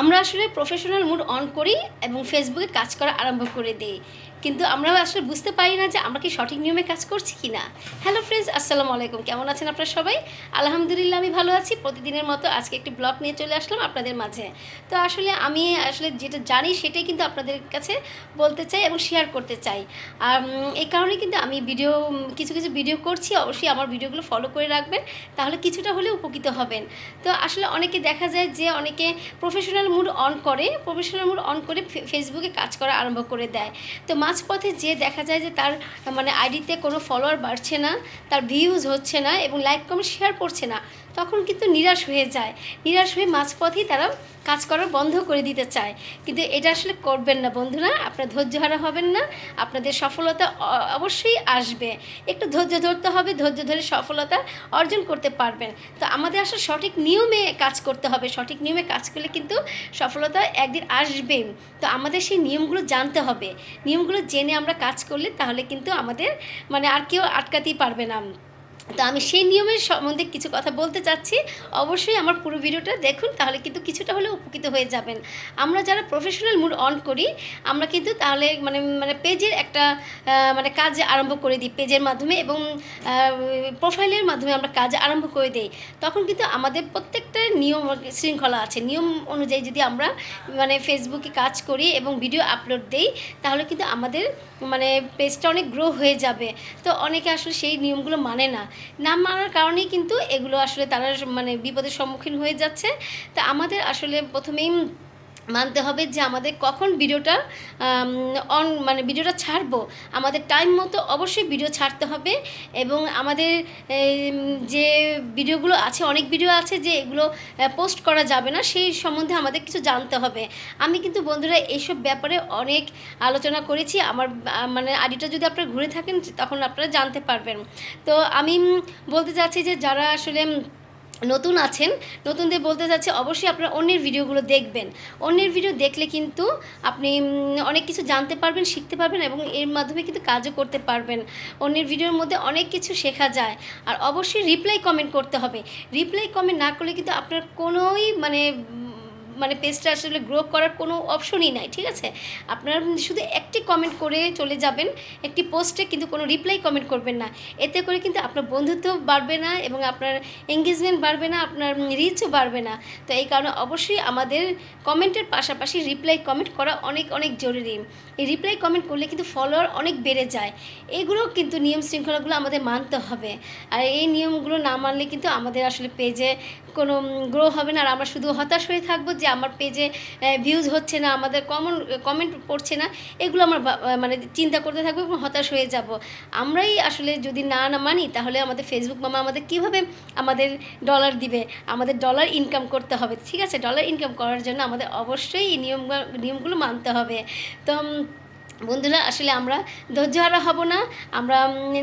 আমরা আসলে professional mood on করি এবং ফেসবুকে কাজ করা আরম্ভ করে দিই। কিন্তু আমরা আসলে বুঝতে পারি না যে আমরা কি সঠিক নিয়মে কাজ করছি কি না হ্যালো ফ্রেন্ডস আসসালামু আলাইকুম। কেমন আছেন আপনারা সবাই? আলহামদুলিল্লাহ আমি ভালো আছি। প্রতিদিনের মতো আজকে একটি ব্লগ নিয়ে চলে আসলাম আপনাদের মাঝে। তো আসলে আমি আসলে যেটা জানি সেটাই কিন্তু আপনাদের কাছে বলতে চাই এবং শেয়ার করতে চাই। আর এই কারণে কিন্তু আমি ভিডিও কিছু কিছু ভিডিও করছি। অবশ্যই আমার ভিডিওগুলো ফলো করে রাখবেন। তাহলে কিছুটা হলেও উপকৃত হবেন। তো আসলে অনেকে দেখা যায় যে অনেকে প্রফেশনাল মুড অন করে। প্রফেশনাল মুড অন করে ফেসবুকে কাজ করা আরম্ভ করে দেয়। তো মাঝপথে যে দেখা যায় যে তার মানে আইডিতে কোনো ফলোয়ার বাড়ছে না, তার ভিউজ হচ্ছে না এবং লাইক কমেন্ট শেয়ার করছে না। তখন কিন্তু নিরাশ হয়ে যায়। নিরাশ হয়ে মাঝপথেই তারা কাজ করা বন্ধ করে দিতে চায়। কিন্তু এটা আসলে করবেন না বন্ধুরা, আপনার ধৈর্যহারা হবেন না, আপনাদের সফলতা অবশ্যই আসবে। একটু ধৈর্য ধরতে হবে, ধৈর্য ধরে সফলতা অর্জন করতে পারবেন। তো আমাদের আসলে সঠিক নিয়মে কাজ করতে হবে। সঠিক নিয়মে কাজ করলে কিন্তু সফলতা একদিন আসবে তো আমাদের সেই নিয়মগুলো জানতে হবে। নিয়মগুলো জেনে আমরা কাজ করলে তাহলে কিন্তু আমাদের মানে আর কেউ আটকাতেই পারবে না। তো আমি সেই নিয়মের সম্বন্ধে কিছু কথা বলতে চাচ্ছি। অবশ্যই আমার পুরো ভিডিওটা দেখুন, তাহলে কিন্তু কিছুটা হলেও উপকৃত হয়ে যাবেন। আমরা যারা প্রফেশনাল মুড অন করি, আমরা কিন্তু তাহলে মানে মানে পেজের একটা মানে কাজ আরম্ভ করে দিই পেজের মাধ্যমে এবং প্রোফাইলের মাধ্যমে আমরা কাজ আরম্ভ করে দিই। তখন কিন্তু আমাদের প্রত্যেকটা নিয়ম শৃঙ্খলা আছে। নিয়ম অনুযায়ী যদি আমরা মানে ফেসবুকে কাজ করি এবং ভিডিও আপলোড দেই, তাহলে কিন্তু আমাদের মানে পেজটা অনেক গ্রো হয়ে যাবে। তো অনেকে আসলে সেই নিয়মগুলো মানে না। না মানার কারণেই কিন্তু এগুলো আসলে তারা মানে বিপদের সম্মুখীন হয়ে যাচ্ছে। তা আমাদের আসলে প্রথমেই মানতে হবে যে আমাদের কখন ভিডিওটা অন মানে ভিডিওটা ছাড়বো। আমাদের টাইম মতো অবশ্যই ভিডিও ছাড়তে হবে এবং আমাদের যে ভিডিওগুলো আছে, অনেক ভিডিও আছে যে এগুলো পোস্ট করা যাবে না, সেই সম্বন্ধে আমাদের কিছু জানতে হবে। আমি কিন্তু বন্ধুরা এইসব ব্যাপারে অনেক আলোচনা করেছি, আমার মানে আইডিটা যদি আপনারা ঘুরে থাকেন, তখন আপনারা জানতে পারবেন। তো আমি বলতে চাচ্ছি যে যারা আসলে নতুন আছেন, নতুনদের বলতে চাচ্ছি অবশ্যই আপনারা অন্যের ভিডিওগুলো দেখবেন। অন্যের ভিডিও দেখলে কিন্তু আপনি অনেক কিছু জানতে পারবেন, শিখতে পারবেন এবং এর মাধ্যমে কিন্তু কাজও করতে পারবেন। অন্যের ভিডিওর মধ্যে অনেক কিছু শেখা যায়। আর অবশ্যই রিপ্লাই কমেন্ট করতে হবে। রিপ্লাই কমেন্ট না করলে কিন্তু আপনার কোনোই মানে মানে পেজটা আসলে গ্রো করার কোনো অপশনই নাই, ঠিক আছে? আপনারা শুধু একটি কমেন্ট করে চলে যাবেন, একটি পোস্টে কিন্তু কোনো রিপ্লাই কমেন্ট করবেন না। এতে করে কিন্তু আপনার বন্ধুত্ব বাড়বে না এবং আপনার এঙ্গেজমেন্ট বাড়বে না, আপনার রিচও বাড়বে না। তো এই কারণে অবশ্যই আমাদের কমেন্টের পাশাপাশি রিপ্লাই কমেন্ট করা অনেক অনেক জরুরি। এই রিপ্লাই কমেন্ট করলে কিন্তু ফলোয়ার অনেক বেড়ে যায়। এগুলো কিন্তু নিয়ম শৃঙ্খলাগুলো আমাদের মানতে হবে। আর এই নিয়মগুলো না মানলে কিন্তু আমাদের আসলে পেজে কোনো গ্রো হবে না। আর আমরা শুধু হতাশ হয়ে থাকব যে আমার পেজে ভিউজ হচ্ছে না, আমাদের কমন কমেন্ট পড়ছে না, এগুলো আমার মানে চিন্তা করতে থাকব এবং হতাশ হয়ে যাব। আমরাই আসলে যদি না না মানি, তাহলে আমাদের ফেসবুক মামা আমাদের কীভাবে আমাদের ডলার দিবে? আমাদের ডলার ইনকাম করতে হবে। ঠিক আছে ডলার ইনকাম করার জন্য আমাদের অবশ্যই এই নিয়ম নিয়মগুলো মানতে হবে। তো বন্ধুরা, আসলে আমরা ধৈর্যহারা হব না। আমরা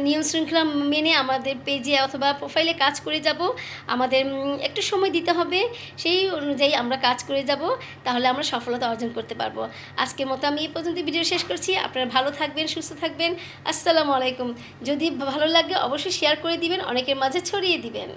নিয়ম শৃঙ্খলা মেনে আমাদের পেজে অথবা প্রোফাইলে কাজ করে যাব। আমাদের একটু সময় দিতে হবে। সেই অনুযায়ী আমরা কাজ করে যাব। তাহলে আমরা সফলতা অর্জন করতে পারব। আজকের মতো আমি এই পর্যন্ত ভিডিও শেষ করছি। আপনারা ভালো থাকবেন, সুস্থ থাকবেন। আসসালামু আলাইকুম। যদি ভালো লাগে, অবশ্যই শেয়ার করে দিবেন। অনেকের মাঝে ছড়িয়ে দিবেন।